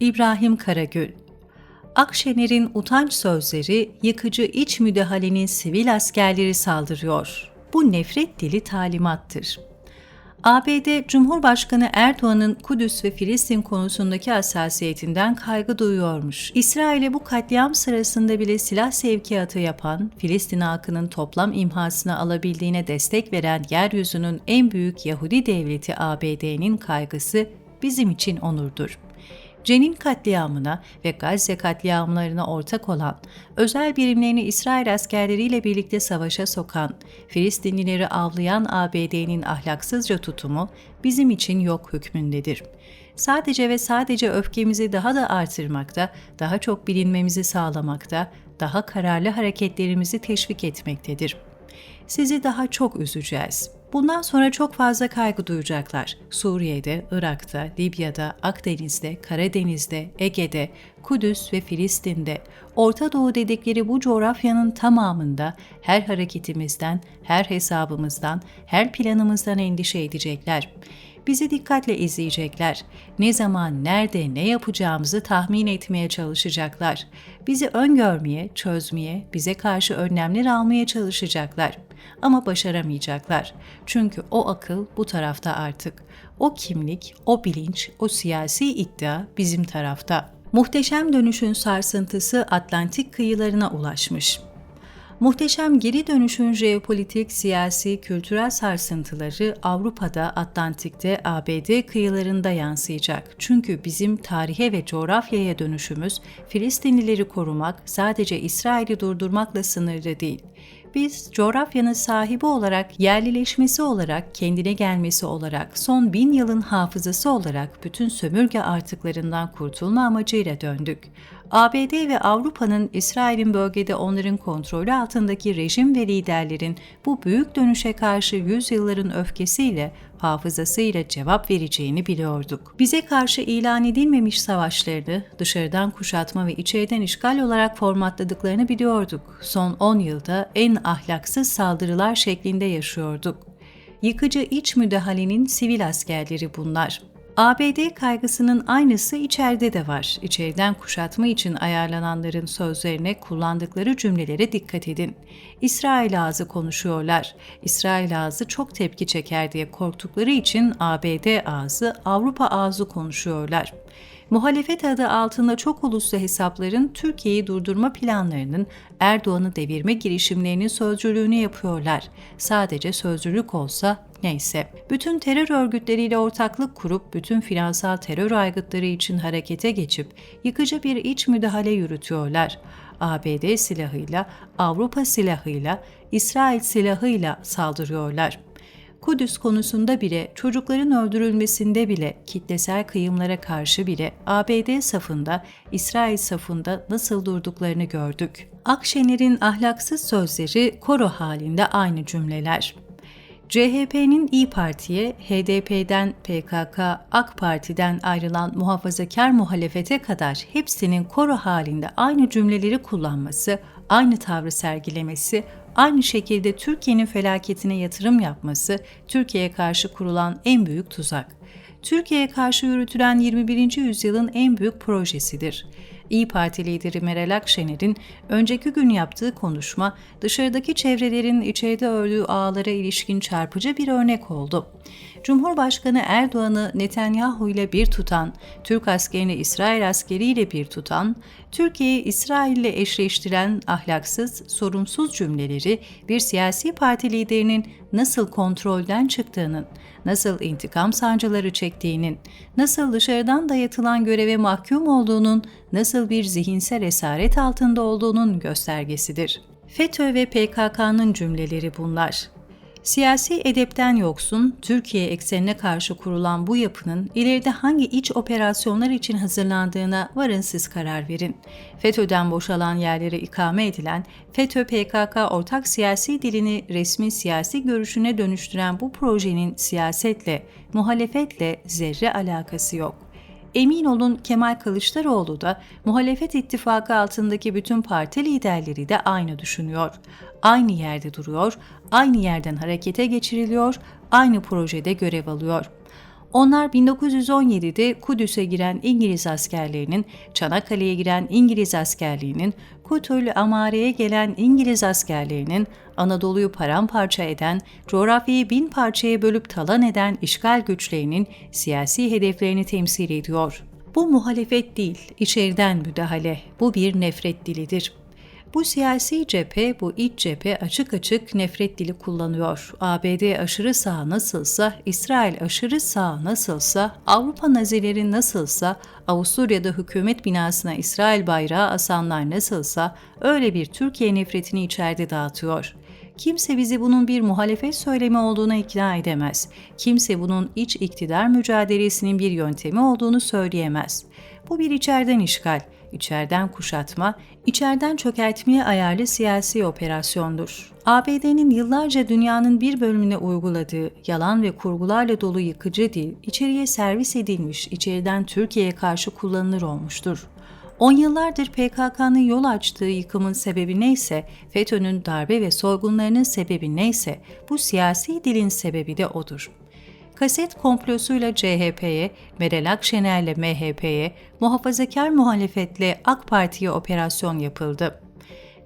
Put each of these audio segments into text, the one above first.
İbrahim Karagül Akşener'in utanç sözleri yıkıcı iç müdahalenin sivil askerleri saldırıyor. Bu nefret dili talimattır. ABD Cumhurbaşkanı Erdoğan'ın Kudüs ve Filistin konusundaki hassasiyetinden kaygı duyuyormuş. İsrail'e bu katliam sırasında bile silah sevkiyatı yapan, Filistin halkının toplam imhasını alabildiğine destek veren yeryüzünün en büyük Yahudi devleti ABD'nin kaygısı bizim için onurdur. Cenin katliamına ve Gazze katliamlarına ortak olan, özel birimlerini İsrail askerleriyle birlikte savaşa sokan, Filistinlileri avlayan ABD'nin ahlaksızca tutumu bizim için yok hükmündedir. Sadece ve sadece öfkemizi daha da artırmakta, daha çok bilinmemizi sağlamakta, daha kararlı hareketlerimizi teşvik etmektedir. Sizi daha çok üzeceğiz.'' Bundan sonra çok fazla kaygı duyacaklar. Suriye'de, Irak'ta, Libya'da, Akdeniz'de, Karadeniz'de, Ege'de, Kudüs ve Filistin'de, Orta Doğu dedikleri bu coğrafyanın tamamında her hareketimizden, her hesabımızdan, her planımızdan endişe edecekler. Bizi dikkatle izleyecekler. Ne zaman, nerede, ne yapacağımızı tahmin etmeye çalışacaklar. Bizi öngörmeye, çözmeye, bize karşı önlemler almaya çalışacaklar. Ama başaramayacaklar. Çünkü o akıl bu tarafta artık. O kimlik, o bilinç, o siyasi iddia bizim tarafta. Muhteşem dönüşün sarsıntısı Atlantik kıyılarına ulaşmış. Muhteşem geri dönüşün jeopolitik, siyasi, kültürel sarsıntıları Avrupa'da, Atlantik'te, ABD kıyılarında yansıyacak. Çünkü bizim tarihe ve coğrafyaya dönüşümüz Filistinlileri korumak, sadece İsrail'i durdurmakla sınırlı değil biz coğrafyanın sahibi olarak, yerlileşmesi olarak, kendine gelmesi olarak, son bin yılın hafızası olarak bütün sömürge artıklarından kurtulma amacıyla döndük. ABD ve Avrupa'nın İsrail'in bölgede onların kontrolü altındaki rejim ve liderlerin bu büyük dönüşe karşı yüzyılların öfkesiyle, hafızasıyla cevap vereceğini biliyorduk. Bize karşı ilan edilmemiş savaşlarını dışarıdan kuşatma ve içeriden işgal olarak formatladıklarını biliyorduk. Son 10 yılda en ahlaksız saldırılar şeklinde yaşıyorduk. Yıkıcı iç müdahalenin sivil askerleri bunlar. ABD kaygısının aynısı içeride de var. İçeriden kuşatma için ayarlananların sözlerine, kullandıkları cümlelere dikkat edin. İsrail ağzı konuşuyorlar. İsrail ağzı çok tepki çeker diye korktukları için ABD ağzı, Avrupa ağzı konuşuyorlar. Muhalefet adı altında çok uluslu hesapların Türkiye'yi durdurma planlarının Erdoğan'ı devirme girişimlerinin sözcülüğünü yapıyorlar. Sadece sözcülük olsa neyse. Bütün terör örgütleriyle ortaklık kurup bütün finansal terör aygıtları için harekete geçip yıkıcı bir iç müdahale yürütüyorlar. ABD silahıyla, Avrupa silahıyla, İsrail silahıyla saldırıyorlar. Kudüs konusunda bile, çocukların öldürülmesinde bile, kitlesel kıyımlara karşı bile ABD safında, İsrail safında nasıl durduklarını gördük. Akşener'in ahlaksız sözleri koro halinde aynı cümleler. CHP'nin İyi Parti'ye, HDP'den PKK, AK Parti'den ayrılan muhafazakar muhalefete kadar hepsinin koro halinde aynı cümleleri kullanması, aynı tavrı sergilemesi, aynı şekilde Türkiye'nin felaketine yatırım yapması Türkiye'ye karşı kurulan en büyük tuzak. Türkiye'ye karşı yürütülen 21. yüzyılın en büyük projesidir. İyi Parti lideri Meral Akşener'in önceki gün yaptığı konuşma dışarıdaki çevrelerin içeride ördüğü ağlara ilişkin çarpıcı bir örnek oldu. Cumhurbaşkanı Erdoğan'ı Netanyahu ile bir tutan, Türk askerini İsrail askeriyle bir tutan, Türkiye'yi İsrail ile eşleştiren ahlaksız, sorumsuz cümleleri bir siyasi parti liderinin nasıl kontrolden çıktığının, nasıl intikam sancıları çektiğinin, nasıl dışarıdan dayatılan göreve mahkum olduğunun, nasıl bir zihinsel esaret altında olduğunun göstergesidir. FETÖ ve PKK'nın cümleleri bunlar. Siyasi edepten yoksun, Türkiye eksenine karşı kurulan bu yapının ileride hangi iç operasyonlar için hazırlandığına varın siz karar verin. FETÖ'den boşalan yerlere ikame edilen, FETÖ-PKK ortak siyasi dilini resmi siyasi görüşüne dönüştüren bu projenin siyasetle, muhalefetle zerre alakası yok. Emin olun Kemal Kılıçdaroğlu da muhalefet ittifakı altındaki bütün parti liderleri de aynı düşünüyor. Aynı yerde duruyor, aynı yerden harekete geçiriliyor, aynı projede görev alıyor. Onlar 1917'de Kudüs'e giren İngiliz askerlerinin, Çanakkale'ye giren İngiliz askerliğinin, Kutul Amare'ye gelen İngiliz askerlerinin, Anadolu'yu paramparça eden, coğrafyayı bin parçaya bölüp talan eden işgal güçlerinin siyasi hedeflerini temsil ediyor. Bu muhalefet değil, içeriden müdahale, bu bir nefret dilidir. Bu siyasi cephe, bu iç cephe açık açık nefret dili kullanıyor. ABD aşırı sağ nasılsa, İsrail aşırı sağ nasılsa, Avrupa nazileri nasılsa, Avusturya'da hükümet binasına İsrail bayrağı asanlar nasılsa öyle bir Türkiye nefretini içeride dağıtıyor. Kimse bizi bunun bir muhalefet söylemi olduğuna ikna edemez. Kimse bunun iç iktidar mücadelesinin bir yöntemi olduğunu söyleyemez. Bu bir içeriden işgal, içeriden kuşatma, içeriden çökertmeye ayarlı siyasi operasyondur. ABD'nin yıllarca dünyanın bir bölümüne uyguladığı yalan ve kurgularla dolu yıkıcı dil, içeriye servis edilmiş, içeriden Türkiye'ye karşı kullanılır olmuştur. On yıllardır PKK'nın yol açtığı yıkımın sebebi neyse, FETÖ'nün darbe ve soygunlarının sebebi neyse, bu siyasi dilin sebebi de odur. Kaset komplosuyla CHP'ye, Meral Akşener'le MHP'ye, muhafazakar muhalefetle AK Parti'ye operasyon yapıldı.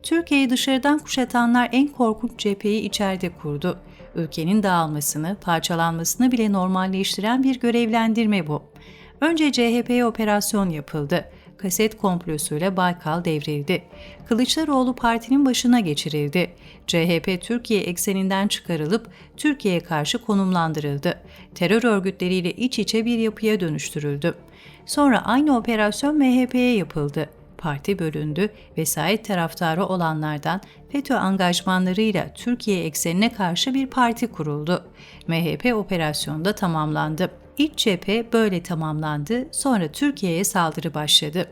Türkiye'yi dışarıdan kuşatanlar en korkunç cepheyi içeride kurdu. Ülkenin dağılmasını, parçalanmasını bile normalleştiren bir görevlendirme bu. Önce CHP'ye operasyon yapıldı kaset komplosuyla Baykal devrildi. Kılıçdaroğlu partinin başına geçirildi. CHP Türkiye ekseninden çıkarılıp Türkiye'ye karşı konumlandırıldı. Terör örgütleriyle iç içe bir yapıya dönüştürüldü. Sonra aynı operasyon MHP'ye yapıldı parti bölündü, vesayet taraftarı olanlardan FETÖ angajmanlarıyla Türkiye eksenine karşı bir parti kuruldu. MHP operasyonda tamamlandı. İç cephe böyle tamamlandı, sonra Türkiye'ye saldırı başladı.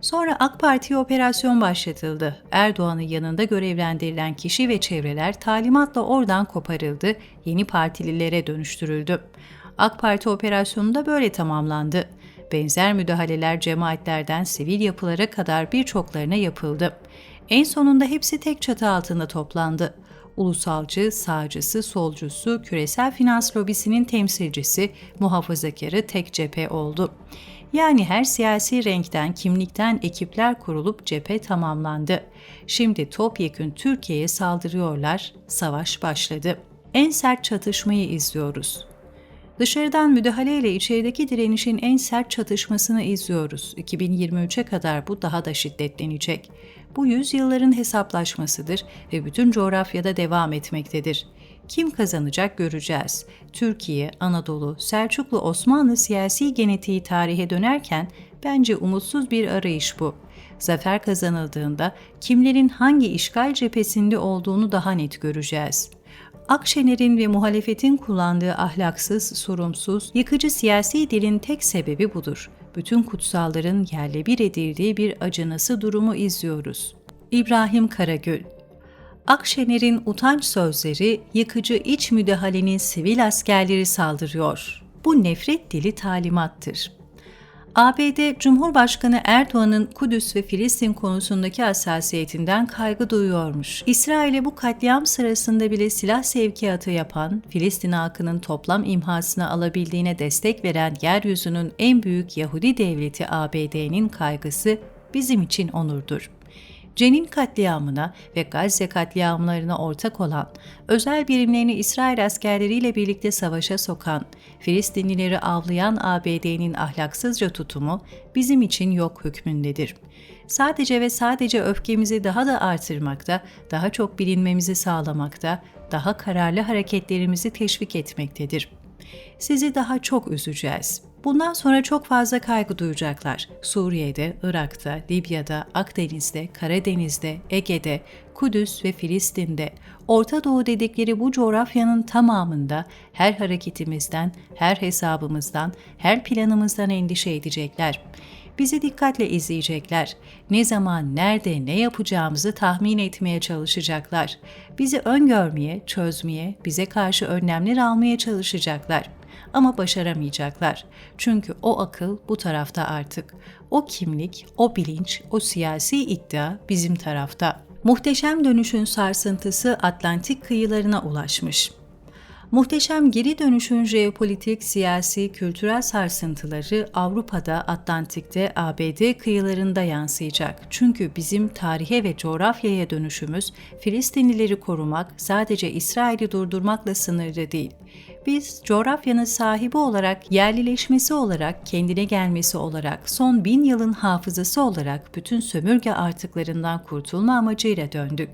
Sonra AK Parti'ye operasyon başlatıldı. Erdoğan'ın yanında görevlendirilen kişi ve çevreler talimatla oradan koparıldı, yeni partililere dönüştürüldü. AK Parti operasyonu da böyle tamamlandı. Benzer müdahaleler cemaatlerden sivil yapılara kadar birçoklarına yapıldı. En sonunda hepsi tek çatı altında toplandı ulusalcı, sağcısı, solcusu, küresel finans lobisinin temsilcisi, muhafazakarı tek cephe oldu. Yani her siyasi renkten, kimlikten ekipler kurulup cephe tamamlandı. Şimdi topyekün Türkiye'ye saldırıyorlar, savaş başladı. En sert çatışmayı izliyoruz. Dışarıdan müdahaleyle içerideki direnişin en sert çatışmasını izliyoruz. 2023'e kadar bu daha da şiddetlenecek. Bu yüzyılların hesaplaşmasıdır ve bütün coğrafyada devam etmektedir. Kim kazanacak göreceğiz. Türkiye, Anadolu, Selçuklu, Osmanlı siyasi genetiği tarihe dönerken bence umutsuz bir arayış bu. Zafer kazanıldığında kimlerin hangi işgal cephesinde olduğunu daha net göreceğiz. Akşener'in ve muhalefetin kullandığı ahlaksız, sorumsuz, yıkıcı siyasi dilin tek sebebi budur. Bütün kutsalların yerle bir edildiği bir acınası durumu izliyoruz. İbrahim Karagül Akşener'in utanç sözleri yıkıcı iç müdahalenin sivil askerleri saldırıyor. Bu nefret dili talimattır. ABD Cumhurbaşkanı Erdoğan'ın Kudüs ve Filistin konusundaki hassasiyetinden kaygı duyuyormuş. İsrail'e bu katliam sırasında bile silah sevkiyatı yapan, Filistin halkının toplam imhasını alabildiğine destek veren yeryüzünün en büyük Yahudi devleti ABD'nin kaygısı bizim için onurdur. Cenin katliamına ve Gazze katliamlarına ortak olan, özel birimlerini İsrail askerleriyle birlikte savaşa sokan, Filistinlileri avlayan ABD'nin ahlaksızca tutumu bizim için yok hükmündedir. Sadece ve sadece öfkemizi daha da artırmakta, daha çok bilinmemizi sağlamakta, daha kararlı hareketlerimizi teşvik etmektedir. Sizi daha çok üzeceğiz. Bundan sonra çok fazla kaygı duyacaklar. Suriye'de, Irak'ta, Libya'da, Akdeniz'de, Karadeniz'de, Ege'de, Kudüs ve Filistin'de, Orta Doğu dedikleri bu coğrafyanın tamamında her hareketimizden, her hesabımızdan, her planımızdan endişe edecekler. Bizi dikkatle izleyecekler. Ne zaman, nerede, ne yapacağımızı tahmin etmeye çalışacaklar. Bizi öngörmeye, çözmeye, bize karşı önlemler almaya çalışacaklar ama başaramayacaklar. Çünkü o akıl bu tarafta artık. O kimlik, o bilinç, o siyasi iddia bizim tarafta. Muhteşem dönüşün sarsıntısı Atlantik kıyılarına ulaşmış. Muhteşem geri dönüşün jeopolitik, siyasi, kültürel sarsıntıları Avrupa'da, Atlantik'te, ABD kıyılarında yansıyacak. Çünkü bizim tarihe ve coğrafyaya dönüşümüz Filistinlileri korumak, sadece İsrail'i durdurmakla sınırlı değil. Biz coğrafyanın sahibi olarak, yerlileşmesi olarak, kendine gelmesi olarak, son bin yılın hafızası olarak bütün sömürge artıklarından kurtulma amacıyla döndük.